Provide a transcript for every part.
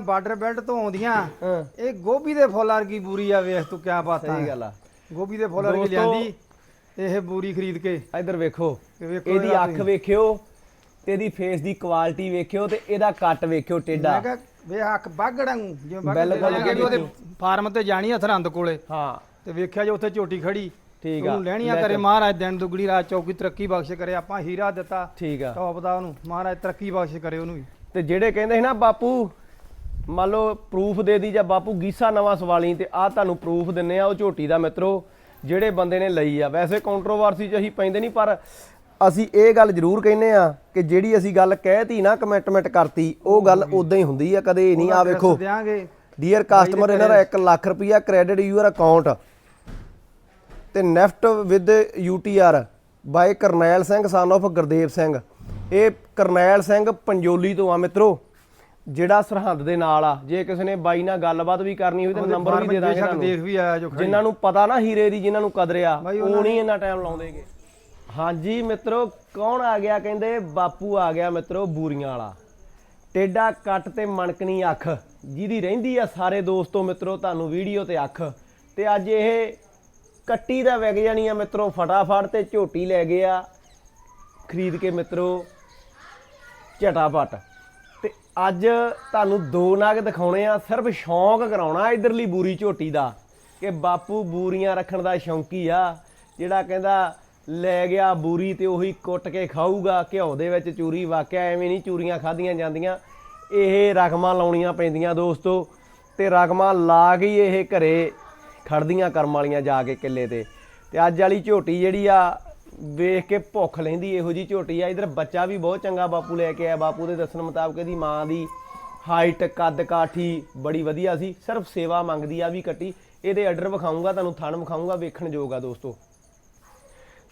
Border belt ਤੋਂ ਆਉਂਦੀਆਂ। ਹਾਂ। ਇਹ ਗੋਭੀ ਦੇ ਫੁੱਲ ਵਰਗੀ ਬੂਰੀ ਆ ਵੇਖ ਤੂੰ ਕਿਆ ਬਾਤਾਂ। ਸਹੀ ਗੱਲ ਆ। ਗੋਭੀ ਦੇ ਫੁੱਲ ਵਰਗੀ ਦੋਸਤੋ, ਲਿਆਂਦੀ ਇਹ ਬੂਰੀ ਖਰੀਦ ਕੇ। ਇੱਧਰ ਵੇਖੋ ਇਹਦੀ ਇਹਦਾ ਅੱਖ ਵੇਖਿਓ ਤੇ ਇਹਦੀ ਫੇਸ ਦੀ ਕੁਆਲਿਟੀ ਵੇਖਿਓ ਤੇ ਇਹਦਾ ਕੱਟ ਵੇਖਿਓ ਟੇਡਾ ਮੈਂ ਕਿਹਾ ਵੇ ਹੱਕ ਬਾਗੜਾਂ ਜਿਵੇਂ ਬਾਗੜ ਬਿਲਕੁਲ ਦੇ ਲਾਗੇ ਉਹਦੇ ਫਾਰਮ ਤੇ ਜਾਣੀ ਆ ਥਰੰਦ ਕੋਲੇ। ਹਾਂ। ਤੇ ਵੇਖਿਆ ਜੋ ਉੱਥੇ ਝੋਟੀ ਖੜੀ ਠੀਕ ਆ ਉਹਨੂੰ ਲੈਣੀਆਂ ਲੈ ਕਰੇ ਚੱਲ। ਮਹਾਰਾਜ ਦਿਨ ਦੁਗੜੀ ਰਾਤ ਚੌਕੀ ਤਰੱਕੀ ਬਖਸ਼ ਕਰੇ ਆਪਾਂ ਹੀਰਾ ਦਿੱਤਾ। ਠੀਕ ਆ। ਟੌਪ ਦਾ ਉਹਨੂੰ। ਮਹਾਰਾਜ ਤਰੱਕੀ ਬਖਸ਼ ਕਰੇ ਉਹਨੂੰ ਵੀ। ਤੇ ਜਿਹੜੇ ਕਹਿੰਦੇ ਸੀ ਨਾ ਬਾਪੂ ਮੰਨ ਲਓ ਪ੍ਰੂਫ ਦੇ ਦੀ ਜਾਂ ਬਾਪੂ ਗੀਸਾ ਨਵਾਂ ਸਵਾਲੀ ਤੇ ਆ ਤੁਹਾਨੂੰ ਪ੍ਰੂਫ ਦਿੰਨੇ ਆ ਉਹ ਝੋਟੀ ਦਾ ਮਿੱਤਰੋ ਜਿਹੜੇ ਬੰਦੇ ਨੇ ਲਈ ਆ। ਵੈਸੇ ਕੰਟਰੋਵਰਸੀ ਚ ਅਸੀਂ ਪੈਂਦੇ ਨਹੀਂ ਪਰ ਅਸੀਂ ਇਹ ਗੱਲ ਜ਼ਰੂਰ ਕਹਿੰਨੇ ਆ ਕਿ ਜਿਹੜੀ ਅਸੀਂ ਗੱਲ ਕਹਿਤੀ ਨਾ ਕਮੈਂਟਮੈਂਟ ਕਰਤੀ ਉਹ ਗੱਲ ਉਦਾਂ ਹੀ ਹੁੰਦੀ ਆ ਕਦੇ ਇਹ ਨਹੀਂ ਆ ਵੇਖੋ। ਡੀਅਰ ਕਸਟਮਰ ਇਹਨਾਂ ਦਾ 1 ਲੱਖ ਰੁਪਇਆ ਕ੍ਰੈਡਿਟ ਯੂਅਰ ਅਕਾਊਂਟ ਤੇ NEFT with UTR by Karnail Singh son of Gurdev Singh. ਇਹ ਕਰਨੈਲ ਸਿੰਘ ਪੰਜੋਲੀ ਤੋਂ ਆ ਮਿੱਤਰੋ। ਜਿਹੜਾ ਸਰਹੰਦ ਦੇ ਨਾਲ ਆ ਜੇ ਕਿਸੇ ਨੇ ਬਾਈ ਨਾਲ ਗੱਲਬਾਤ ਵੀ ਕਰਨੀ ਹੋਈ ਤਾਂ ਨੰਬਰ ਵੀ ਦੇ ਦਾਂਗੇ ਤੁਹਾਨੂੰ। ਦੇਖ ਵੀ ਆਇਆ ਜੋ ਖੜੀ। ਜਿਨ੍ਹਾਂ ਨੂੰ ਪਤਾ ਨਾ ਹੀਰੇ ਦੀ ਜਿਨ੍ਹਾਂ ਨੂੰ ਕਦਰ ਆ ਬਾਈ ਉਹ ਨਹੀਂ ਇੰਨਾ ਟਾਈਮ ਲਾਉਂਦੇਗੇ ਹਾਂਜੀ ਮਿੱਤਰੋ ਕੌਣ ਆ ਗਿਆ ਕਹਿੰਦੇ? ਬਾਪੂ ਆ ਗਿਆ ਮਿੱਤਰੋ ਬੂਰੀਆਂ ਵਾਲਾ। ਟੇਡਾ ਕੱਟ ਤੇ ਮਣਕਣੀ ਅੱਖ। ਜਿਹਦੀ ਰਹਿੰਦੀ ਆ ਸਾਰੇ ਦੋਸਤੋ ਮਿੱਤਰੋ ਤੁਹਾਨੂੰ ਵੀਡੀਓ ਤੇ ਅੱਖ। ਤੇ ਅੱਜ ਇਹ ਕੱਟੀ ਦਾ ਵਿਕ ਜਾਣੀ ਆ ਮਿੱਤਰੋ ਫਟਾਫਟ ਤੇ ਝੋਟੀ ਲੈ ਗਏ ਆ। ਖਰੀਦ ਕੇ ਮਿੱਤਰੋ ਝਟਾਪਟ। ਅੱਜ ਤੁਹਾਨੂੰ ਦੋ ਨਗ ਦਿਖਾਉਣੇ ਆ, ਸਿਰਫ ਸ਼ੌਂਕ ਕਰਾਉਣਾ ਇਧਰਲੀ ਬੂਰੀ ਝੋਟੀ ਦਾ, ਕਿ ਬਾਪੂ ਬੂਰੀਆਂ ਰੱਖਣ ਦਾ ਸ਼ੌਂਕੀ ਆ, ਜਿਹੜਾ ਕਹਿੰਦਾ, ਲੈ ਗਿਆ ਬੂਰੀ ਤੇ ਉਹੀ ਕੁੱਟ ਕੇ ਖਾਊਗਾ, ਘਿਓ ਦੇ ਵਿੱਚ ਚੂਰੀ, ਵਾਕਿਆ ਐਵੇਂ ਨਹੀਂ ਚੂਰੀਆਂ ਖਾਧੀਆਂ ਜਾਂਦੀਆਂ। ਇਹ ਰਕਮਾਂ ਲਾਉਣੀਆਂ ਪੈਂਦੀਆਂ ਦੋਸਤੋ, ਤੇ ਰਕਮਾਂ ਲਾ ਕੇ ਹੀ ਇਹ ਘਰੇ ਖੜਦੀਆਂ ਕਰਮ ਵਾਲੀਆਂ ਜਾ ਕੇ ਕਿੱਲੇ ਤੇ। ਤੇ ਅੱਜ ਵਾਲੀ ਝੋਟੀ ਜਿਹੜੀ ਆ ਵੇਖ ਕੇ ਭੁੱਖ ਲੈਂਦੀ ਇਹੋ ਜੀ ਝੋਟੀ ਆ। ਇਧਰ ਬੱਚਾ ਵੀ ਬਹੁਤ ਚੰਗਾ ਬਾਪੂ ਲੈ ਕੇ ਆਇਆ। ਬਾਪੂ ਦੇ ਦੱਸਣ ਮੁਤਾਬਕ ਇਹਦੀ ਮਾਂ ਦੀ ਹਾਈਟ ਕੱਦ ਕਾਠੀ ਬੜੀ ਵਧੀਆ ਸੀ। ਸਿਰਫ ਸੇਵਾ ਮੰਗਦੀ ਆ ਵੀ ਕੱਟੀ। ਇਹਦੇ ਆਰਡਰ ਵਿਖਾਉਂਗਾ ਤੁਹਾਨੂੰ ਥਣ ਵਿਖਾਉਂਗਾ ਵੇਖਣ ਯੋਗ ਆ ਦੋਸਤੋ।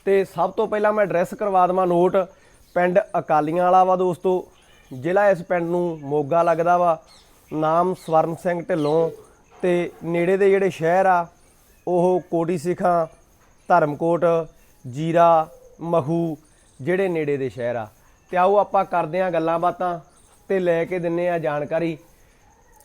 ਤੇ ਸਭ ਤੋਂ ਪਹਿਲਾਂ ਮੈਂ ਐਡਰੈਸ ਕਰਵਾ ਦਵਾਂ ਨੋਟ ਪਿੰਡ ਅਕਾਲੀਆਂ ਵਾਲਾ ਵਾ ਦੋਸਤੋ। ਜ਼ਿਲ੍ਹਾ ਇਸ ਪਿੰਡ ਨੂੰ ਮੋਗਾ ਲੱਗਦਾ ਵਾ। ਨਾਮ ਸਵਰਨ ਸਿੰਘ ਢਿੱਲੋਂ। ਤੇ ਨੇੜੇ ਦੇ ਜਿਹੜੇ ਸ਼ਹਿਰ ਆ, ਉਹ ਕੋਟੀ ਸਿੱਖਾਂ, ਧਰਮਕੋਟ ਜੀਰਾ, ਮਹੂ ਜਿਹੜੇ ਨੇੜੇ ਦੇ ਸ਼ਹਿਰ ਆ। ਤੇ ਆਓ ਆਪਾਂ ਕਰਦੇ ਆਂ ਗੱਲਾਂ ਬਾਤਾਂ ਤੇ ਲੈ ਕੇ ਦਿੰਨੇ ਆ ਜਾਣਕਾਰੀ।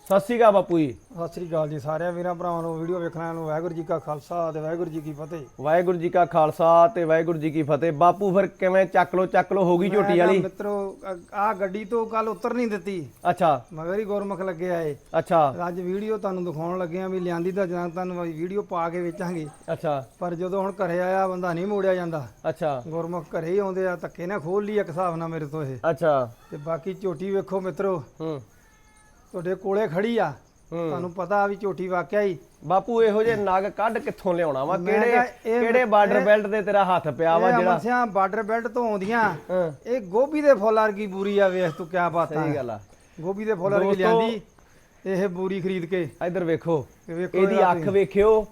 ਸਤਿ ਸ਼੍ਰੀ ਅਕਾਲ ਬਾਪੂ ਜੀ। ਸਤਿ ਸ੍ਰੀ ਅਕਾਲ ਜੀ ਸਾਰਿਆਂ ਵੀਰਾਂ ਭਰਾਵਾਂ ਨੂੰ ਵੀਡੀਓ ਵੇਖਣਾ ਨੂੰ ਵਾਹਿਗੁਰੂ ਜੀ ਕਾ ਖਾਲਸਾ ਤੇ ਵਾਹਿਗੁਰੂ ਜੀ ਕੀ ਫਤਿਹ। ਵਾਹਿਗੁਰੂ ਜੀ ਕਾ ਖਾਲਸਾ ਤੇ ਵਾਹਿਗੁਰੂ ਜੀ ਕੀ ਫਤਿਹ। ਬਾਪੂ ਫਿਰ ਕਿਵੇਂ ਚੱਕ ਲੋ ਚੱਕ ਲੋ ਹੋ ਗਈ ਝੋਟੀ ਮੈਂ ਵਾਲੀ? ਮਿੱਤਰੋ ਆ ਗੱਡੀ ਤੋਂ ਕੱਲ ਉਤਰ ਨਹੀਂ ਦਿੱਤੀ। ਅੱਛਾ। ਮਗਰ ਹੀ ਗੁਰਮੁਖ ਲੱਗੇ ਆਏ। ਅੱਛਾ। ਅੱਜ ਵੀਡੀਓ ਤੁਹਾਨੂੰ ਦਿਖਾਉਣ ਲੱਗੇ ਆ ਵੀ ਲਿਆਂਦੀ ਤਾਂ ਜਾਂ ਤੁਹਾਨੂੰ ਵੀਡੀਓ ਪਾ ਕੇ ਵੇਚਾਂਗੇ। ਅੱਛਾ। ਪਰ ਜਦੋਂ ਹੁਣ ਘਰੇ ਆਇਆ ਬੰਦਾ ਨਹੀਂ ਮੋੜਿਆ ਜਾਂਦਾ। ਅੱਛਾ। ਗੁਰਮੁਖ ਘਰੇ ਹੀ ਆਉਂਦੇ ਆ ਧੱਕੇ ਨਾਲ ਖੋਲ ਲਈ ਇੱਕ ਹਿਸਾਬ ਨਾਲ ਮੇਰੇ ਤੋਂ ਇਹ। ਅੱਛਾ। ਤੇ ਬਾਕੀ ਝੋਟੀ ਵੇਖੋ ਮਿੱਤਰੋ। ਹੂੰ। ਤੁਹਾਡੇ ਕੋਲੇ ਖੜੀ ਆ। ਤੁਹਾਨੂੰ ਪਤਾ ਵੀ ਝੋਟੀ ਵਾਕਿਆ ਹੀ ਬਾਪੂ ਇਹੋ ਜਿਹੇ ਨਗ ਕੱਢ ਕਿੱਥੋਂ ਲਿਆਉਣਾ ਵਾ? ਕਿਹੜੇ ਕਿਹੜੇ ਬਾਰਡਰ ਬੈਲਟ ਤੇ ਤੇਰਾ ਹੱਥ ਪਿਆ ਵਾ ਜਿਹੜਾ? ਅਮਰਸਿਆਂ ਬਾਰਡਰ ਬੈਲਟ ਤੋਂ ਆਉਂਦੀਆਂ। ਇਹ ਗੋਭੀ ਦੇ ਫੁੱਲ ਵਰਗੀ ਬੂਰੀ ਆ ਵੇਖ ਤੂੰ ਕਿਆ ਬਾਤਾਂ ਸਹੀ ਗੱਲ ਆ। ਗੋਭੀ ਦੇ ਫੁੱਲ ਵਰਗੀ ਲਿਆਂਦੀ ਇਹ ਬੂਰੀ ਖਰੀਦ ਕੇ। ਇੱਧਰ ਵੇਖੋ। ਇਹਦਾ ਅੱਖ ਵੇਖਿਓ।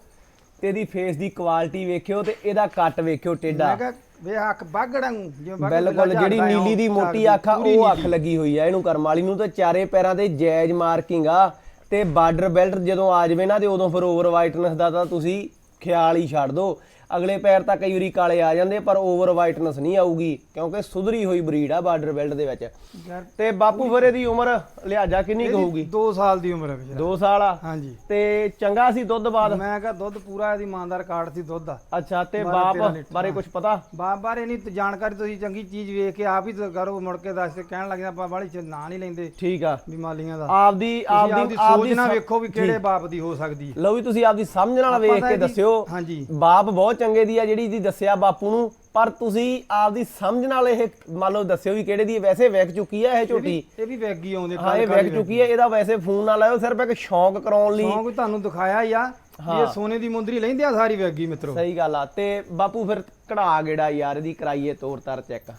ਤੇ ਇਹਦੀ ਫੇਸ ਦੀ ਕੁਆਲਿਟੀ ਵੇਖਿਓ ਤੇ ਇਹਦਾ ਕੱਟ ਵੇਖਿਓ ਟੇਡਾ ਮੈਂ ਕਿਹਾ ਵੇ ਹੱਕ ਬਾਗੜਾਂ ਜਿਵੇਂ ਬਾਗੜ ਬਿਲਕੁਲ ਜਿਹੜੀ ਨੀਲੀ ਦੀ ਮੋਟੀ ਅੱਖ ਆ ਉਹ ਅੱਖ। ਲੱਗੀ ਹੋਈ ਆ ਇਹਨੂੰ ਕਰਮ ਵਾਲੀ। ਨੂੰ ਤੇ ਚਾਰੇ ਪੈਰਾਂ ਤੇ ਜੈਜ ਮਾਰਕਿੰਗ ਆ ਤੇ ਬਾਰਡਰ ਬੈਲਟ ਜਦੋਂ ਆ ਜਾਵੇ ਨਾ ਤੇ ਉਦੋਂ ਫਿਰ ਓਵਰ ਵਾਈਟਨੈਸ ਦਾ ਤਾਂ ਤੁਸੀਂ ਖਿਆਲ ਹੀ ਛੱਡ ਦਿਓ। ਅਗਲੇ ਪੈਰ ਤਾਂ ਕਈ ਵਾਰੀ ਕਾਲੇ ਆ ਜਾਂਦੇ ਪਰ ਓਵਰ ਵਾਈਟਨੈਸ ਨਹੀਂ ਆਊਗੀ ਕਿਉਂਕਿ ਸੁਧਰੀ ਹੋਈ ਬਰੀਡ ਆ ਬਾਰਡਰ ਬੈਲਟ ਦੇ ਵਿੱਚ। ਯਾਰ ਤੇ ਬਾਪੂ ਫਿਰ ਇਹਦੀ ਉਮਰ ਲਿਹਾਜ਼ਾ ਕਿੰਨੀ ਕੁ ਹੋਊਗੀ? 2 ਸਾਲ ਦੀ ਉਮਰ ਹੈ ਵਿਚਾਰਾ 2 ਸਾਲ ਆ? ਹਾਂਜੀ। ਤੇ ਚੰਗਾ ਸੀ ਦੁੱਧ ਬਾਅਦ? ਮੈਂ ਕਿਹਾ ਦੁੱਧ ਪੂਰਾ ਇਹਦੀ ਮਾਂ ਦਾ ਰਿਕਾਰਡ ਸੀ ਦੁੱਧ ਦਾ। ਅੱਛਾ ਤੇ ਬਾਪ ਬਾਰੇ ਕੁਝ ਪਤਾ? ਬਾਪ ਬਾਰੇ ਨਹੀਂ ਜਾਣਕਾਰੀ ਤੁਸੀਂ ਚੰਗੀ ਚੀਜ਼ ਵੇਖ ਕੇ ਆਪ ਹੀ ਕਰੋ ਮੁੜ ਕੇ ਦੱਸ ਕੇ ਕਹਿਣ ਲੱਗਦਾ ਆਪਾਂ ਬਾਹਲੀ ਚ ਨਾਂ ਨਹੀਂ ਲੈਂਦੇ ਠੀਕ ਆ। ਬਿਮਾਰੀਆਂ ਦਾ। ਆਪਦੀ ਆਪਦੀ ਸੋਚ ਨਾ ਵੇਖੋ ਵੀ ਕਿਹੜੇ ਬਾਪ ਦੀ ਹੋ ਸਕਦੀ ਹੈ। ਲਓ ਵੀ ਤੁਸੀਂ ਆਪਦੀ ਸਮਝ ਨਾਲ ਵੇਖ ਕੇ ਦੱਸਿਓ। ਹਾਂਜੀ। ਬਾਪ ਬਹੁਤ ਚੰਗੇ ਦੀ ਆ ਜਿਹੜੀ ਦੀ ਦੱਸਿਆ ਬਾਪੂ ਨੂੰ ਪਰ ਤੁਸੀਂ ਆਪਦੀ ਸਮਝ ਨਾਲ ਇਹ ਮੰਨ ਲਓ ਦੱਸਿਓ ਵੀ ਕਿਹੜੇ ਦੀ। ਵੈਸੇ ਵਿਕ ਚੁੱਕੀ ਹੈ ਇਹ ਝੋਟੀ। ਇਹ ਵੀ ਵੈਗੀ ਆਉਂਦੇ ਹਾਂ ਇਹ ਵਿਕ ਚੁੱਕੀ ਹੈ ਇਹਦਾ ਵੈਸੇ ਫੋਨ ਨਾ ਲਾਇਓ ਸਿਰਫ ਇੱਕ ਸ਼ੌਂਕ ਕਰਾਉਣ ਲਈ। ਸੌਂਗ ਤੁਹਾਨੂੰ ਦਿਖਾਇਆ ਹੀ ਆ ਵੀ ਇਹ ਸੋਨੇ ਦੀ ਮੁੰਦਰੀ ਲੈਂਦੇ ਆ ਸਾਰੀ ਵੈਗੀ ਮਿੱਤਰੋ। ਸਹੀ ਗੱਲ ਆ ਤੇ ਬਾਪੂ ਫਿਰ ਕਢਾ ਗੇੜਾ ਯਾਰ ਇਹਦੀ ਕਰਾਈਏ ਤੋਰ ਤਰ ਚੈੱਕ।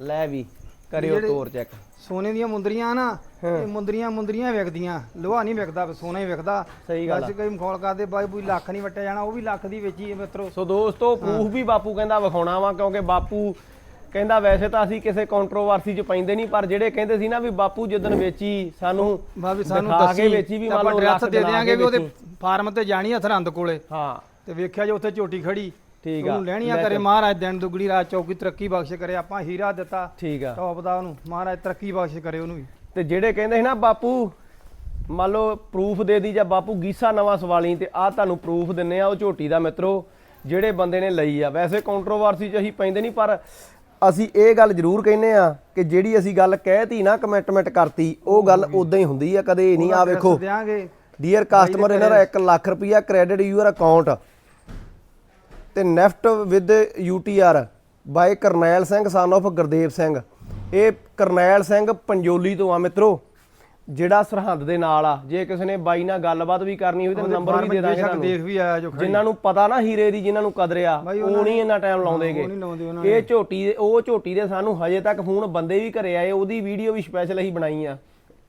ਲੈ ਵੀ। ਕਰਿਓ ਤੋਰ ਚੈੱਕ ਸੋਨੇ ਦੀਆਂ ਮੁੰਦਰੀਆਂ ਨਾ ਇਹ ਮੁੰਦਰੀਆਂ ਮੁੰਦਰੀਆਂ ਵਿਕਦੀਆਂ ਲੋਹਾ ਨਹੀਂ ਵਿਕਦਾ ਸੋਨਾ ਹੀ ਵਿਕਦਾ। ਸਹੀ ਗੱਲ ਬਸ ਕੋਈ ਮਖੌਲ ਕਰਦੇ ਬਾਈ ਕੋਈ ਲੱਖ ਨਹੀਂ ਵਟਿਆ ਜਾਣਾ ਉਹ ਵੀ ਲੱਖ ਦੀ ਵੇਚੀ ਹੈ ਮਿੱਤਰੋ। ਸੋ ਦੋਸਤੋ ਪ੍ਰੂਫ ਵੀ ਬਾਪੂ ਕਹਿੰਦਾ ਵਿਖਾਉਣਾ ਵਾ ਕਿਉਂਕਿ ਬਾਪੂ ਕਹਿੰਦਾ ਵੈਸੇ ਤਾਂ ਅਸੀਂ ਕਿਸੇ ਕੰਟਰੋਵਰਸੀ 'ਚ ਪੈਂਦੇ ਨਹੀਂ ਪਰ ਜਿਹੜੇ ਕਹਿੰਦੇ ਸੀ ਨਾ ਵੀ ਬਾਪੂ ਜਿੱਦਣ ਵੇਚੀ ਸਾਨੂੰ ਬਾ ਵੀ ਸਾਨੂੰ ਦੱਸੀ ਵੇਚੀ ਵੀ ਮੰਨ ਲਓ ਲੱਖ ਦੇ ਕੇ ਵੀ ਉਹਦੇ। ਫਾਰਮ ਤੇ ਜਾਣੀ ਆ ਥਰੰਦ ਕੋਲੇ। ਹਾਂ। ਤੇ ਵੇਖਿਆ ਜੋ ਉੱਥੇ ਝੋਟੀ ਖੜੀ ਠੀਕ ਆ। ਉਹਨੂੰ ਲੈਣੀਆਂ ਕਰੇ। ਮਹਾਰਾਜ ਦਿਨ ਦੁਗੜੀ ਰਾਤ ਚੌਕੀ ਤਰੱਕੀ ਬਖਸ਼ ਕਰੇ ਆਪਾਂ ਹੀਰਾ ਦਿੱਤਾ ਠੀਕ ਆ। ਟੌਪ ਦਾ ਉਹਨੂੰ। ਮਹਾਰਾਜ ਤਰੱਕੀ ਬਖਸ਼ ਕਰੇ ਉਹਨੂੰ ਵੀ। ਤੇ ਜਿਹੜੇ ਕਹਿੰਦੇ ਸੀ ਨਾ ਬਾਪੂ ਮੰਨ ਲਓ ਪ੍ਰੂਫ ਦੇ ਦੀ ਜਾਂ ਬਾਪੂ ਗੀਸਾ ਨਵਾਂ ਸਵਾਲੀ ਤੇ ਆ ਤੁਹਾਨੂੰ ਪ੍ਰੂਫ ਦਿੰਨੇ ਆ ਉਹ ਝੋਟੀ ਦਾ ਮਿੱਤਰੋ ਜਿਹੜੇ ਬੰਦੇ ਨੇ ਲਈ ਆ। ਵੈਸੇ ਕੰਟਰੋਵਰਸੀ ਚ ਅਸੀਂ ਪੈਂਦੇ ਨਹੀਂ ਪਰ ਅਸੀਂ ਇਹ ਗੱਲ ਜ਼ਰੂਰ ਕਹਿੰਨੇ ਆ ਕਿ ਜਿਹੜੀ ਅਸੀਂ ਗੱਲ ਕਹਿਤੀ ਨਾ ਕਮਿਟਮੈਂਟ ਕਰਤੀ ਉਹ ਗੱਲ ਉਦਾਂ ਹੀ ਹੁੰਦੀ ਆ ਕਦੇ ਇਹ ਨਹੀਂ ਆ ਵੇਖੋ। ਡੀਅਰ ਕਸਟਮਰ ਇਹਨਾਂ ਦਾ 1 ਲੱਖ ਰੁਪਇਆ ਕ੍ਰੈਡਿਟ ਯੂਅਰ ਅਕਾਊਂਟ ਤੇ NEFT with UTR by Karnail Singh son of Gurdev Singh. ਇਹ ਕਰਨੈਲ ਸਿੰਘ ਪੰਜੋਲੀ ਤੋਂ ਆ ਮਿੱਤਰੋ ਜਿਹੜਾ ਸਰਹੰਦ ਦੇ ਨਾਲ ਆ। ਜੇ ਕਿਸੇ ਨੇ ਬਾਈ ਨਾਲ ਗੱਲਬਾਤ ਵੀ ਕਰਨੀ ਹੋਈ ਤਾਂ ਨੰਬਰ ਵੀ ਦੇ ਦਾਂਗੇ ਤੁਹਾਨੂੰ। ਦੇਖ ਵੀ ਆਇਆ ਜੋ ਜਿਨ੍ਹਾਂ ਨੂੰ ਪਤਾ ਨਾ ਹੀਰੇ ਦੀ ਜਿਨ੍ਹਾਂ ਨੂੰ ਕਦਰ ਆ ਉਹ ਨਹੀਂ ਇੰਨਾ ਟਾਈਮ ਲਾਉਂਦੇਗੇ ਇਹ ਝੋਟੀ ਉਹ ਝੋਟੀ ਦੇ ਸਾਨੂੰ ਹਜੇ ਤੱਕ ਫੋਨ ਬੰਦੇ ਵੀ ਘਰੇ ਆਏ ਉਹਦੀ ਵੀਡੀਓ ਵੀ ਸਪੈਸ਼ਲ ਅਸੀਂ ਬਣਾਈ ਆ।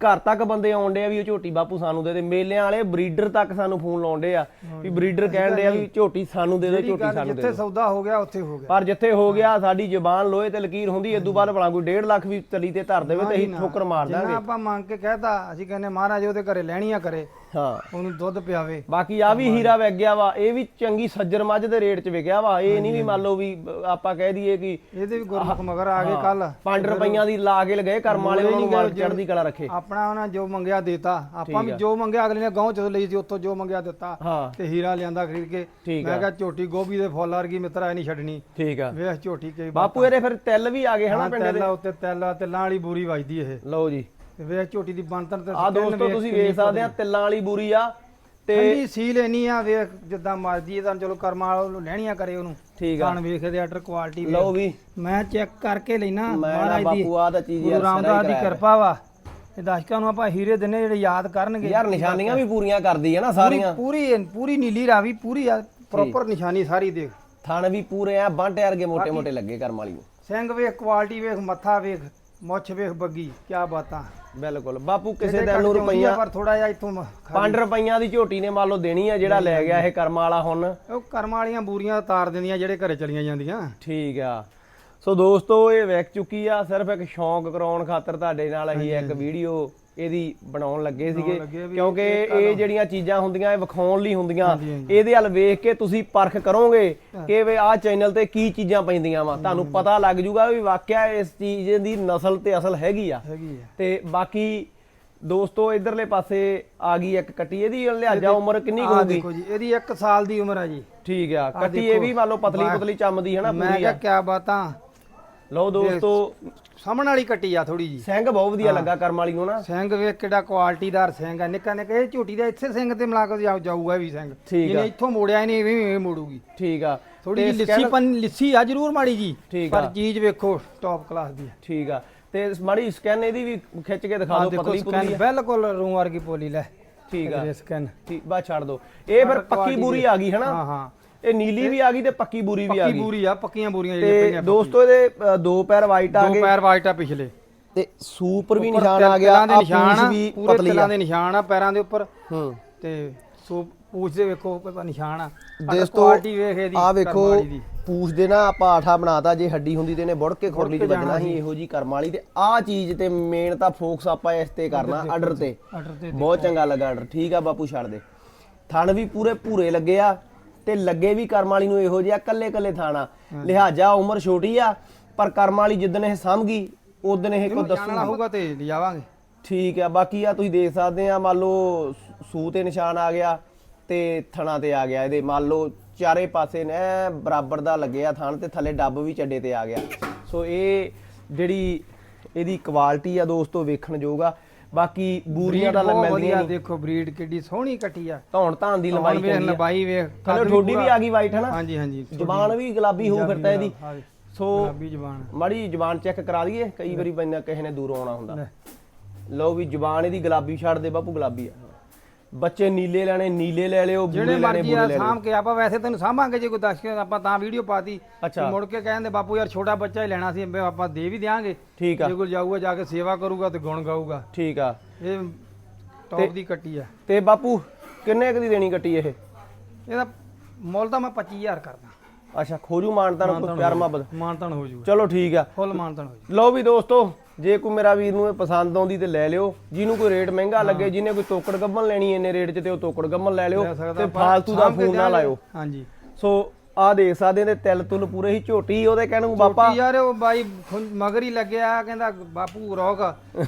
ਘਰ ਤੱਕ ਬੰਦੇ ਆਉਂਦੇ ਆ ਵੀ ਉਹ ਝੋਟੀ ਬਾਪੂ ਸਾਨੂੰ ਦੇ ਦੇ। ਮੇਲਿਆਂ ਵਾਲੇ ਬਰੀਡਰ ਤੱਕ ਸਾਨੂੰ ਫੋਨ ਲਾਉਂਦੇ ਆ ਵੀ ਬਰੀਡਰ ਕਹਿੰਦੇ ਆ ਵੀ ਝੋਟੀ ਸਾਨੂੰ ਦੇ ਦੇ ਝੋਟੀ ਸਾਨੂੰ ਦੇ ਜਿੱਥੇ ਦੇ ਸੌਦਾ ਹੋ ਗਿਆ ਉੱਥੇ ਹੋ ਗਿਆ। ਪਰ ਜਿੱਥੇ ਹੋ ਗਿਆ ਸਾਡੀ ਜ਼ਬਾਨ ਲੋਹੇ ਤੇ ਲਕੀਰ ਹੁੰਦੀ ਇਦੋਂ ਬਾਅਦ ਭਲਾ ਕੋਈ 1.5 ਲੱਖ ਵੀ ਤਲੀ ਤੇ ਧਰ ਦੇਵੇ ਤੇ ਅਸੀਂ ਠੋਕਰ ਮਾਰ ਦਾਂਗੇ। ਆਪਾਂ ਮੰਗ ਕੇ ਕਹਿਤਾ ਅਸੀਂ ਕਹਿੰਦੇ ਮਹਾਰਾਜ ਉਹਦੇ ਘਰੇ ਲੈਣੀਆਂ ਕਰੇ। ਹਾਂ। ਉਹਨੂੰ ਦੁੱਧ ਪਿਆਵੇ। ਬਾਕੀ ਆ ਵੀ ਹੀਰਾ ਵਿਕ ਗਿਆ ਵਾ ਇਹ ਵੀ ਚੰਗੀ ਸੱਜਰ ਮੱਝ ਦੇ ਰੇਟ 'ਚ ਵਿਕਿਆ ਵਾ ਇਹ ਨਹੀਂ ਵੀ ਮੰਨ ਲਓ ਵੀ ਆਪਾਂ ਕਹਿ ਦਈਏ ਕਿ ਇਹਦੇ ਵੀ ਗੁਰਮੁਖ ਮਗਰ ਆ ਗਏ ਕੱਲ 5 ਰੁਪਈਆਂ ਦੀ ਲਾ ਕੇ ਲਗਾਏ ਕਰਮ ਵਾਲੇ ਉਹਨਾਂ ਮਾਰ ਚੜਦੀ ਕਲਾ ਰੱਖੇ। ਆਪਣਾ ਉਹਨਾਂ ਜੋ ਮੰਗਿਆ ਦੇਤਾ ਆਪਾਂ ਵੀ ਜੋ ਮੰਗਿਆ ਅਗਲੇ ਨੇ ਗਾਉਂ ਚੋਂ ਲਈ ਸੀ ਉੱਥੋਂ ਜੋ ਮੰਗਿਆ ਦਿੱਤਾ ਤੇ ਹੀਰਾ ਲਿਆਂਦਾ ਖਰੀਦ ਕੇ। ਮੈਂ ਕਿਹਾ ਝੋਟੀ ਗੋਭੀ ਦੇ ਫੁੱਲ ਵਰਗੀ ਮਿੱਤਰਾ ਇਹ ਨਹੀਂ ਛੱਡਣੀ। ਠੀਕ ਆ। ਵੇਖ ਝੋਟੀ ਕਈ ਬਾਪੂ ਇਹਦੇ ਫਿਰ ਤਿੱਲ ਵੀ ਆ ਗਏ ਹਨਾ ਪਿੰਡ ਦੇ? ਤੈਲਾ ਉੱਤੇ ਤੈਲਾ ਤਿੱਲਾਂ ਵਾਲੀ ਬੂਰੀ ਵੱਜਦੀ ਇਹ। ਲਓ ਜੀ। ਵੇ ਝੋਟੀ ਦੀ ਬਣਤਰ ਤੇ ਆ ਦੋਸਤੋ ਤੁਸੀਂ ਵੇਖ ਸਕਦੇ ਆ ਤਿੱਲਾਂ ਵਾਲੀ ਬੂਰੀ ਆ ਤੇ ਠੰਡੀ ਸੀਲ ਇਨੀ ਆ ਵੇਖ ਜਿੱਦਾਂ ਮਰਜ਼ੀ ਇਹਦਾ ਚਲੋ ਕਰਮਾ ਵਾਲੋ ਲੈਣੀਆਂ ਕਰੇ ਉਹਨੂੰ। ਠੀਕ ਆ। ਖਾਣ ਵੇਖਦੇ ਆਰਡਰ ਕੁਆਲਿਟੀ ਲਓ ਵੀ। ਮੈਂ ਚੈੱਕ ਕਰਕੇ ਲੈਣਾ ਮਹਾਰਾਜ ਦੀ ਬਾਪੂ ਆ ਦਾ ਚੀਜ਼ ਯਾਰ ਰਾਮਦਾਸ ਦੀ ਕਿਰਪਾ ਵਾ। ਇਹ ਦਰਸ਼ਕਾਂ ਨੂੰ ਆਪਾਂ ਹੀਰੇ ਦਿੰਨੇ ਜਿਹੜੇ ਯਾਦ ਕਰਨਗੇ। ਯਾਰ ਨਿਸ਼ਾਨੀਆਂ ਵੀ ਪੂਰੀਆਂ ਕਰਦੀ ਆ ਨਾ ਸਾਰੀਆਂ। ਪੂਰੀ ਪੂਰੀ ਨੀਲੀ ਰਾਵੀ ਪੂਰੀ ਆ ਪ੍ਰੋਪਰ ਨਿਸ਼ਾਨੀ ਸਾਰੀ ਦੇਖ। ਥਣ ਵੀ ਪੂਰੇ ਆ ਬਾਂਟੇ ਵਰਗੇ ਮੋٹے ਮੋٹے ਲੱਗੇ ਕਰਮ ਵਾਲੀ ਸਿੰਘ ਵੇਖ ਕੁਆਲਿਟੀ ਵੇਖ ਮੱਥਾ ਵੇਖ। ਮੁੱਛ ਵੇਖ ਬੱਗੀ ਕੀ ਬਾਤਾਂ। ਬਿਲਕੁਲ। ਬਾਪੂ ਕਿਸੇ ਆਉਂਦੀ ਆ, ਰੁਪਈਆ ਪਰ ਥੋੜਾ ਜਿਹਾ ਇੱਥੋਂ ਮ- 5 ਰੁਪਈਆਂ ਦੀ ਝੋਟੀ ਨੇ ਮੰਨ ਲਓ ਦੇਣੀ ਆ ਜਿਹੜਾ ਲੈ ਗਿਆ ਇਹ ਕਰਮ ਵਾਲਾ ਹੁਣ। ਉਹ ਕਰਮਾਂ ਵਾਲੀਆਂ ਬੂਰੀਆਂ ਤਾਰ ਦਿੰਦੀਆਂ ਜਿਹੜੇ ਘਰੇ ਚਲੀਆਂ ਜਾਂਦੀਆਂ। ਠੀਕ ਆ। ਸੋ ਦੋਸਤੋ ਇਹ ਵਿਕ ਚੁੱਕੀ ਆ ਸਿਰਫ ਇੱਕ ਸ਼ੌਂਕ ਕਰਾਉਣ ਖਾਤਰ ਤੁਹਾਡੇ ਨਾਲ ਅਸੀਂ ਇੱਕ ਵੀਡੀਓ ਇਹਦੀ ਬਣਾਉਣ ਲੱਗੇ ਸੀਗੇ ਕਿਉਂਕਿ ਇਹ ਜਿਹੜੀਆਂ ਚੀਜ਼ਾਂ ਹੁੰਦੀਆਂ ਇਹ ਵਿਖਾਉਣ ਲਈ ਹੁੰਦੀਆਂ। ਇਹਦੇ ਵੱਲ ਵੇਖ ਕੇ ਤੁਸੀਂ ਪਰਖ ਕਰੋਗੇ ਕਿ ਵੀ ਆਹ ਚੈਨਲ ਤੇ ਕੀ ਚੀਜ਼ਾਂ ਪੈਂਦੀਆਂ ਵਾ। ਤੁਹਾਨੂੰ ਪਤਾ ਲੱਗ ਜੂਗਾ ਵੀ ਵਾਕਿਆ ਇਸ ਚੀਜ਼ ਦੀ ਨਸਲ ਤੇ ਅਸਲ ਹੈਗੀ ਆ। ਆ। ਤੇ ਬਾਕੀ ਦੋਸਤੋ ਇਧਰਲੇ ਪਾਸੇ ਆ ਗਈ ਇੱਕ ਕੱਟੀ ਇਹਦੀ ਲਿਹਾਜ਼ਾ ਉਮਰ ਕਿੰਨੀ ਕੁ ਹੋਊਗੀ? ਦੇਖੋ ਜੀ ਇਹਦੀ 1 ਸਾਲ ਦੀ ਉਮਰ ਆ ਜੀ। ਠੀਕ ਆ ਕੱਟੀ ਇਹ ਵੀ ਮੰਨ ਲਓ ਪਤਲੀ ਪਤਲੀ ਚੰਮਦੀ ਹੈ ਨਾ ਮੈਂ ਕਿਹਾ ਆ। ਕਿਆ ਬਾਤਾਂ। ਲਓ ਦੋਸਤੋ। ਸਾਹਮਣ ਵਾਲੀ ਕੱਟੀ ਆ ਥੋੜੀ ਜੀ ਸਿੰਘ ਬਹੁਤ ਵਧੀਆ ਲੱਗਾ ਕਰਮ ਵਾਲੀ ਨੂੰ ਨਾ। ਸਿੰਘ ਵੇਖ ਕਿਹੜਾ ਕੁਆਲਿਟੀਦਾਰ ਸਿੰਘ ਆ। ਨਿੱਕਾ ਨਿੱਕਾ ਇਹ ਝੂਟੀ ਦਾ ਇੱਥੇ ਸਿੰਘ ਤੇ ਮਿਲਾ ਕੇ ਜਾਊਗਾ ਵੀ ਸਿੰਘ। ਜਿਹਨੇ ਇੱਥੋਂ ਮੋੜਿਆ ਨਹੀਂ ਇਹ ਵੀ ਮੋੜੂਗੀ। ਠੀਕ ਆ। ਥੋੜੀ ਜਿਹੀ ਲਿੱਸੀ ਪਨ ਲਿੱਸੀ ਆ ਜ਼ਰੂਰ ਮਾੜੀ ਜੀ। ਪਰ। ਚੀਜ਼ ਵੇਖੋ ਟੌਪ ਕਲਾਸ ਦੀ ਆ। ਠੀਕ ਆ। ਤੇ ਮਾੜੀ ਸਕੈਨ ਇਹਦੀ ਵੀ ਖਿੱਚ ਕੇ ਦਿਖਾ ਦਿਓ ਪਤਲੀ ਪੁਤਲੀ। ਬਿਲਕੁਲ ਰੂਮ ਵਰਗੀ ਪੋਲੀ ਲੈ। ਠੀਕ ਆ। ਸਕੈਨ ਠੀਕ ਬਸ ਛੱਡ ਦਿਓ ਇਹ ਫਿਰ ਪੱਕੀ ਬੂਰੀ ਦੀ। ਆ ਗਈ ਹਨਾ? ਹਾਂ ਹਾਂ। ਇਹ ਨੀਲੀ ਵੀ ਆ ਗਈ ਤੇ ਪੱਕੀ ਬੂਰੀ ਵੀ ਆ ਪੱਕੀ ਗਈ। ਬੂਰੀ ਆ ਪੱਕੀਆਂ ਬੂਰੀਆਂ ਜਿਹੜੀਆਂ ਤੇ ਪਈਆਂ ਦੋਸਤੋ ਇਹਦੇ ਦੋ ਪੈਰ ਵਾਈਟ ਆ ਦੋ ਗਏ। ਪੈਰ ਵਾਈਟ ਆ ਪਿਛਲੇ। ਤੇ ਸੂਪਰ ਵੀ ਨਿਸ਼ਾਨ ਆ ਗਿਆ ਦੇ ਆ ਨਿਸ਼ਾਨ ਪੂਛ ਵੀ ਪੂਰੇ ਪਤਲੀ ਆ। ਤਿਲਾਂ ਦੇ ਨਿਸ਼ਾਨ ਆ ਪੈਰਾਂ ਦੇ ਉੱਪਰ। ਹੂੰ। ਤੇ ਸੋ ਪੂਛ ਦੇ ਵੇਖੋ ਨਿਸ਼ਾਨ ਆ। ਦੋਸਤੋ ਕੁਆਲਿਟੀ ਵੇਖ ਇਹਦੀ ਆ ਵੇਖੋ ਦੀ। ਪੂਛ ਦੇ ਨਾ ਆਪਾਂ ਆਠਾ ਬਣਾਤਾ ਜੇ ਹੱਡੀ ਹੁੰਦੀ ਤੇ ਇਹਨੇ ਬੁੜ ਕੇ ਖੁਰਲੀ ਚ ਵੱਜਣਾ ਸੀ ਇਹੋ ਜੀ ਕਰਮ ਵਾਲੀ। ਤੇ ਆ ਚੀਜ਼ ਤੇ ਮੇਨ ਤਾਂ ਫੋਕਸ ਆਪਾਂ ਇਸ ਤੇ ਕਰਨਾ ਆਰਡਰ ਤੇ ਆਰਡਰ ਤੇ। ਬਹੁਤ ਚੰਗਾ ਲੱਗਾ ਆਰਡਰ ਠੀਕ ਆ ਬਾਪੂ ਛੱਡ ਦੇ। ਥਣ ਵੀ ਪੂਰੇ ਭੂਰੇ ਲੱਗੇ ਆ। ਤੇ ਲੱਗੇ ਵੀ ਕਰਮ ਵਾਲੀ ਨੂੰ ਇਹੋ ਜਿਹਾ ਕੱਲੇ ਕੱਲੇ ਥਾਣਾ। ਲਿਹਾਜ਼ਾ ਉਮਰ ਛੋਟੀ ਆ ਪਰ ਕਰਮ ਵਾਲੀ ਜਿੱਦਣ ਇਹ ਸਮਝ ਗਈ ਉਦੋਂ ਇਹ ਕੋ ਜਾਣ ਵਾਲਾ ਦੱਸੂ ਹੋਊਗਾ ਤੇ ਲਿਜਾਵਾਂਗੇ ਠੀਕ ਆ ਬਾਕੀ ਆ ਤੁਸੀਂ ਦੇਖ ਸਕਦੇ ਆ ਮੰਨ ਲਓ ਸੂ ਤੇ ਨਿਸ਼ਾਨ ਆ ਗਿਆ ਤੇ ਥਣਾ ਤੇ ਆ ਗਿਆ ਇਹਦੇ। ਮੰਨ ਲਓ ਚਾਰੇ ਪਾਸੇ ਨੇ ਬਰਾਬਰ ਦਾ ਲੱਗਿਆ ਥਣ ਤੇ ਥੱਲੇ ਡੱਬ ਵੀ ਚੱਡੇ ਤੇ ਆ ਗਿਆ। ਸੋ ਇਹ ਜਿਹੜੀ ਇਹਦੀ ਕੁਆਲਿਟੀ ਆ ਦੋਸਤੋ ਵੇਖਣ ਯੋਗ ਆ। ਬਾਕੀ ਬੂਰੀਆਂ ਦਾ ਮਿਲਦੀਆਂ ਵਧੀਆ ਨਹੀਂ। ਦੇਖੋ ਬਰੀਡ ਕਿੱਡੀ ਸੋਹਣੀ ਕੱਟੀ ਆ। ਧੌਣ ਧਾਨ ਦੀ ਲੰਬਾਈ ਵੇਖ ਆ। ਲੰਬਾਈ ਵੇਖ ਥੱਲੇ ਠੋਡੀ ਵੀ। ਆ ਗਈ ਵਾਈਟ ਹਨਾ? ਹਾਂਜੀ ਹਾਂਜੀ ਜ਼ਬਾਨ ਵੀ ਗੁਲਾਬੀ ਹੋਊ ਫਿਰ ਤਾਂ ਇਹਦੀ। ਹਾਂ ਸੋ ਗੁਲਾਬੀ ਜ਼ਬਾਨ। ਮਾੜੀ ਜ਼ਬਾਨ ਚੈੱਕ ਕਰਾ ਦਈਏ ਕਈ ਵਾਰੀ ਬੰਦਾ ਕਿਸੇ ਨੇ ਦੂਰੋਂ ਆਉਣਾ ਹੁੰਦਾ। ਲਓ ਵੀ ਜ਼ਬਾਨ ਇਹਦੀ ਗੁਲਾਬੀ ਛੱਡ ਦੇ ਬਾਪੂ ਗੁਲਾਬੀ ਆ। ਬੱਚੇ ਨੀਲੇ ਲੈਣੇ ਨੀਲੇ ਲੈ ਲਿਓ ਜਿਹੜੇ ਲੈਣੇ ਮਰਜ਼ੀ ਆ ਲੈ ਲਿਓ। ਸਾਂਭ ਕੇ ਆਪਾਂ ਵੈਸੇ ਤੈਨੂੰ ਸਾਂਭਾਂਗੇ ਜੇ ਕੋਈ ਦੱਸ ਕੇ ਆਪਾਂ ਤਾਂ ਵੀਡੀਓ ਪਾਤੀ। ਅੱਛਾ। ਮੁੜ ਕੇ ਕਹਿੰਦੇ ਬਾਪੂ ਯਾਰ ਛੋਟਾ ਬੱਚਾ ਹੀ ਲੈਣਾ ਸੀ ਆਪਾਂ ਦੇ ਵੀ ਦਿਆਂਗੇ। ਠੀਕ ਆ। ਜੇ ਕੋਈ ਜਾਊਗਾ ਜਾ ਕੇ ਸੇਵਾ ਕਰੂਗਾ ਤੇ ਗੁਣ ਗਾਊਗਾ। ਠੀਕ ਆ। ਇਹ ਟੌਪ ਦੀ ਕੱਟੀ ਆ। ਤੇ ਬਾਪੂ ਕਿੰਨੇ ਕੁ ਦੀ ਦੇਣੀ ਕੱਟੀ ਇਹ? ਇਹਦਾ ਮੁੱਲ ਤਾਂ ਮੈਂ 25000 ਕਰਦਾ। ਅੱਛਾ ਖੋਜੂ ਮਾਨਤਾ ਨੂੰ ਕੋਈ ਪਿਆਰ ਮੁਹੱਬਤ? ਮਾਨਤਨ ਹੋ ਜੂਗਾ। ਚਲੋ ਠੀਕ ਆ। ਫੁੱਲ ਮਾਨਤਨ ਹੋ ਜੂ ਲਓ ਵੀ ਦੋਸਤੋ ਜੇ ਕੋਈ ਮੇਰਾ ਵੀਰ ਨੂੰ ਇਹ ਪਸੰਦ ਆਉਂਦੀ ਤੇ ਲੈ ਲਿਓ। ਜਿਹਨੂੰ ਕੋਈ ਰੇਟ ਮਹਿੰਗਾ ਲੱਗੇ ਜਿਹਨੇ ਕੋਈ ਤੋਕੜ ਗੱਬਨ ਲੈਣੀ ਇੰਨੇ ਰੇਟ 'ਚ ਤੇ ਉਹ ਤੋਕੜ ਗੱਬਨ ਲੈ ਲਿਓ ਤੇ ਫਾਲਤੂ ਦਾ ਫੋਨ ਨਾ। ਲਾਇਓ। ਹਾਂਜੀ। ਸੋ ਆ ਦੇਖ ਸਕਦੇ ਨੇ ਤਿਲ ਤੁਲ ਪੂਰੇ ਹੀ ਝੋਟੀ ਉਹਦੇ ਕਹਿਣ ਨੂੰ ਬਾਪਾ ਯਾਰ ਉਹ ਬਾਈ ਮਗਰ ਹੀ ਲੱਗਿਆ ਕਹਿੰਦਾ ਬਾਪੂ ਰੋਕ।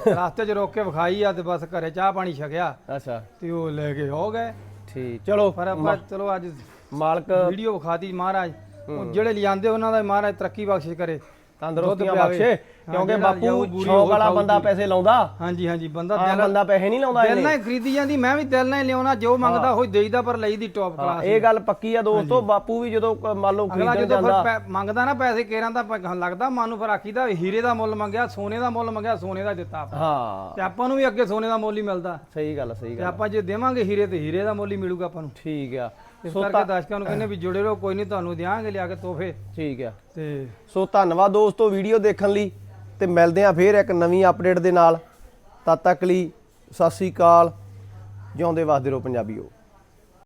ਰਸਤੇ 'ਚ ਰੋਕ ਕੇ ਵਿਖਾਈ ਆ ਤੇ ਬਸ ਘਰੇ ਚਾਹ ਪਾਣੀ ਛਕਿਆ। ਅੱਛਾ। ਤੇ ਉਹ ਲੈ ਕੇ ਹੋ ਗਏ। ਠੀਕ ਚਲੋ ਪਰ ਆਪਾਂ ਚਲੋ ਅੱਜ ਮਾਲਕ ਵੀਡੀਓ ਵਿਖਾਤੀ ਮਹਾਰਾਜ। ਉਹ ਜਿਹੜੇ ਲਿਆਂਦੇ ਉਹਨਾਂ ਦਾ ਮਹਾਰਾਜ ਤਰੱਕੀ ਬਖਸ਼ਿਸ਼ ਕਰੇ ਤੰਦਰੁਸਤੀਆਂ। ਬਖਸ਼ੇ। ਕਿਉਂਕਿ ਬਾਪੂ ਸ਼ੌਕ ਵਾਲਾ ਬੰਦਾ ਪੈਸੇ ਲਾਉਂਦਾ। ਹਾਂਜੀ ਹਾਂਜੀ ਬੰਦਾ ਦਿਲ ਬੰਦਾ ਪੈਸੇ ਨਹੀਂ ਲਾਉਂਦਾ ਦਿਲ ਨਾਲ ਖਰੀਦੀ ਜਾਂਦੀ ਮੈਂ ਵੀ ਦਿਲ ਨਾਲ ਲਿਆਉਣਾ ਜੋ ਮੰਗਦਾ ਹੋਈ ਦੇਈਦਾ ਪਰ ਲਈਦੀ ਟੌਪ ਕਲਾਸ ਇਹ ਗੱਲ ਪੱਕੀ ਆ ਦੋਸਤੋ ਬਾਪੂ ਵੀ ਜਦੋਂ ਮੰਨ ਲਓ ਖਰੀਦਣ ਜਦੋਂ ਮੰਗਦਾ ਨਾ ਪੈਸੇ ਕੇਰਾਂ ਦਾ ਲੱਗਦਾ ਮਨ ਨੂੰ ਫਿਰ ਆਖੀਦਾ ਹੀਰੇ ਦਾ ਮੁੱਲ ਮੰਗਿਆ ਸੋਨੇ ਦਾ ਮੁੱਲ ਮੰਗਿਆ ਸੋਨੇ ਦਾ ਦਿੱਤਾ ਆਪਾਂ। ਹਾਂ। ਤੇ ਆਪਾਂ ਨੂੰ ਵੀ ਅੱਗੇ ਸੋਨੇ ਦਾ ਮੁੱਲ ਹੀ ਮਿਲਦਾ। ਸਹੀ ਗੱਲ ਸਹੀ ਤੇ ਗੱਲ ਆਪਾਂ ਜੇ ਦੇਵਾਂਗੇ ਹੀਰੇ ਤੇ ਹੀਰੇ ਦਾ ਮੁੱਲ ਹੀ ਮਿਲੂਗਾ ਆਪਾਂ ਨੂੰ। ਠੀਕ ਆ। ਇਸ ਸੋ ਕਰਕੇ ਦਰਸ਼ਕਾਂ ਨੂੰ ਕਹਿੰਦੇ ਵੀ ਜੁੜੇ ਰਹੋ ਕੋਈ ਨਹੀਂ ਤੁਹਾਨੂੰ ਦਿਆਂਗੇ ਲਿਆ ਕੇ ਤੋਹਫੇ। ਠੀਕ ਆ। ਤੇ ਸੋ ਧੰਨਵਾਦ ਦੋਸਤੋ ਵੀਡੀਓ ਦੇਖਣ ਲਈ ਤੇ ਮਿਲਦੇ ਆ ਫੇਰ ਇੱਕ ਨਵੀਂ ਅਪਡੇਟ ਦੇ ਨਾਲ। ਤਦ ਤੱਕ ਲਈ ਸਤਿ ਸ੍ਰੀ ਅਕਾਲ ਜਿਉਂਦੇ ਵਸਦੇ ਰਹੋ ਪੰਜਾਬੀਓ